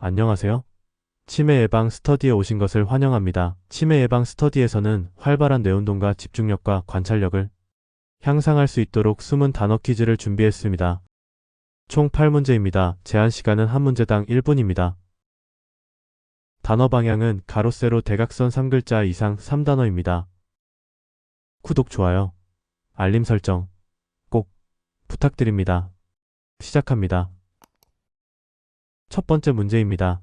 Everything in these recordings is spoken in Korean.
안녕하세요. 치매 예방 스터디에 오신 것을 환영합니다. 치매 예방 스터디에서는 활발한 뇌운동과 집중력과 관찰력을 향상할 수 있도록 숨은 단어 퀴즈를 준비했습니다. 총 8문제입니다. 제한 시간은 한 문제당 1분입니다. 단어 방향은 가로 세로 대각선 3글자 이상 3단어입니다. 구독, 좋아요, 알림 설정 꼭 부탁드립니다. 시작합니다. 첫 번째 문제입니다.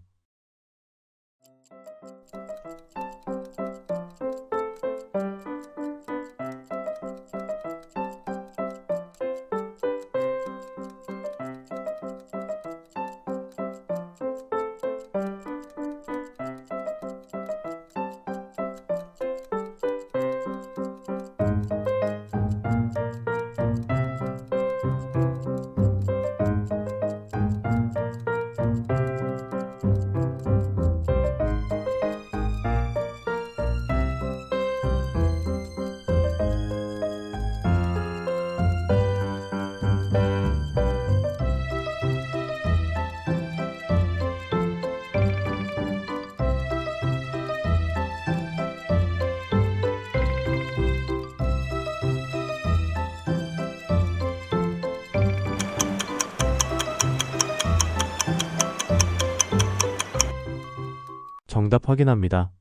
정답 확인합니다.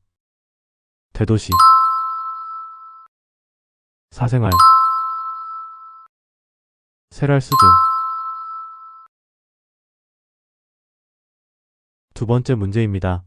대도시 사생활 세랄 수준 두 번째 문제입니다.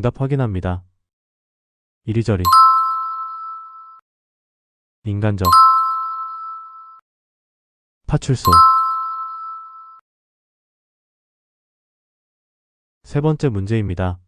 정답 확인합니다. 이리저리 인간적 파출소 세 번째 문제입니다.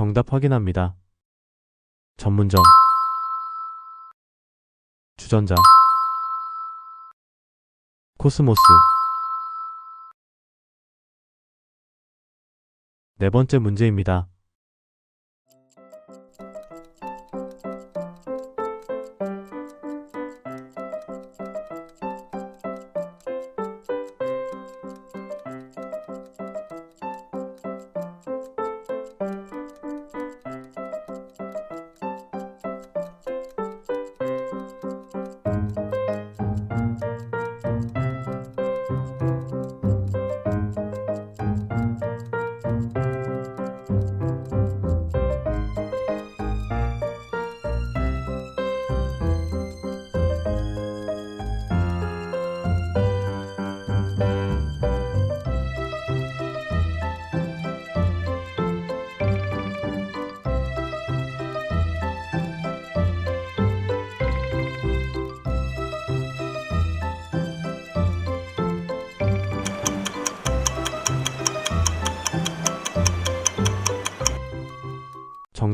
정답 확인합니다. 전문점 주전자 코스모스 네 번째 문제입니다.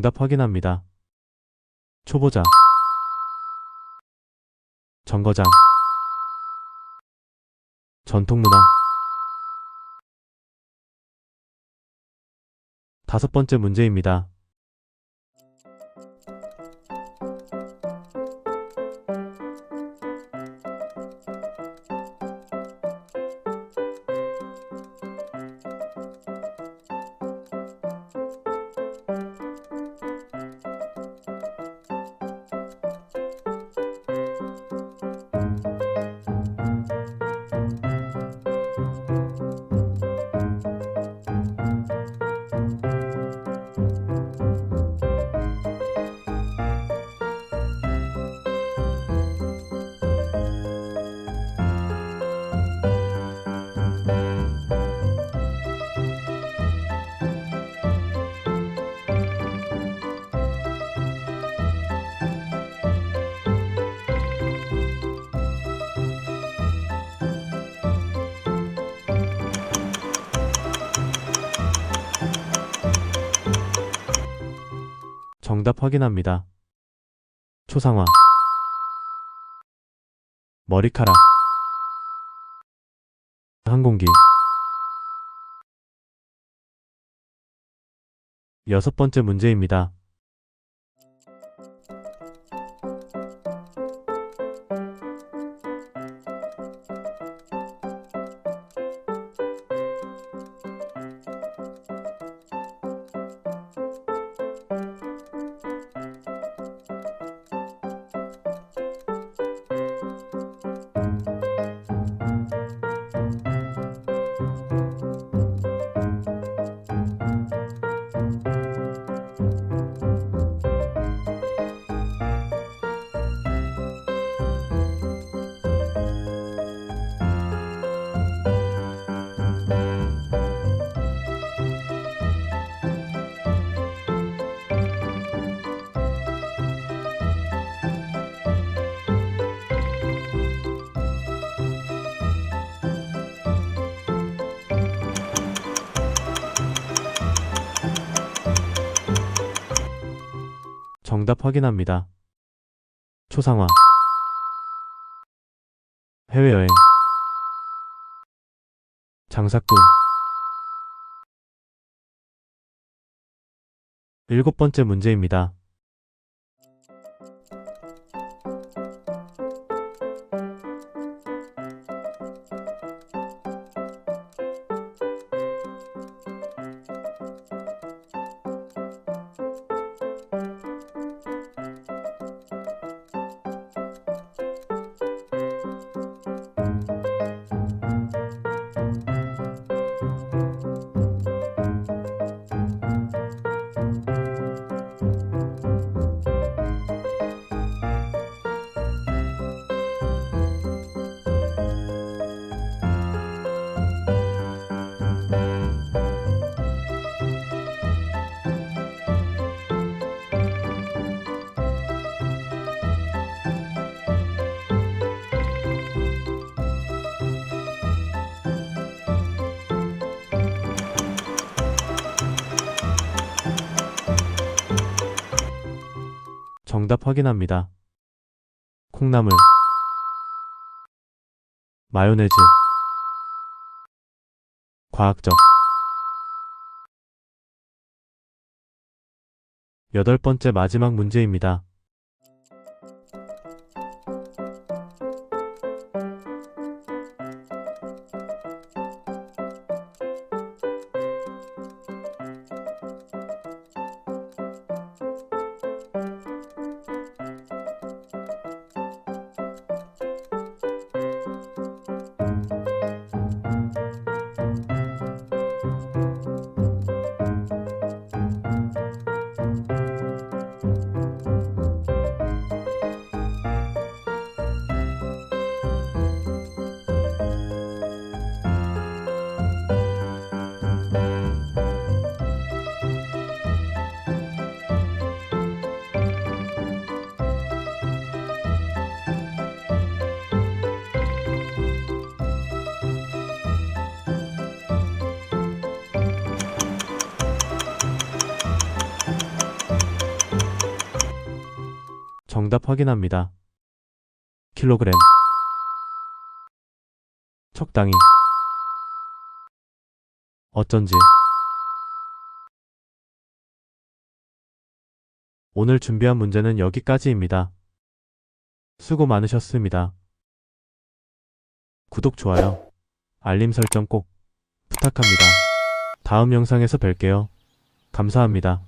정답 확인합니다. 초보자 정거장 전통문화 다섯 번째 문제입니다. 정답 확인합니다. 초상화 머리카락 항공기 여섯 번째 문제입니다. 정답 확인합니다. 초상화 해외여행 장사꾼 일곱 번째 문제입니다. 정답 확인합니다. 콩나물 마요네즈 과학적 여덟 번째 마지막 문제입니다. 정답 확인합니다. 킬로그램 적당히 어쩐지 오늘 준비한 문제는 여기까지입니다. 수고 많으셨습니다. 구독, 좋아요, 알림 설정 꼭 부탁합니다. 다음 영상에서 뵐게요. 감사합니다.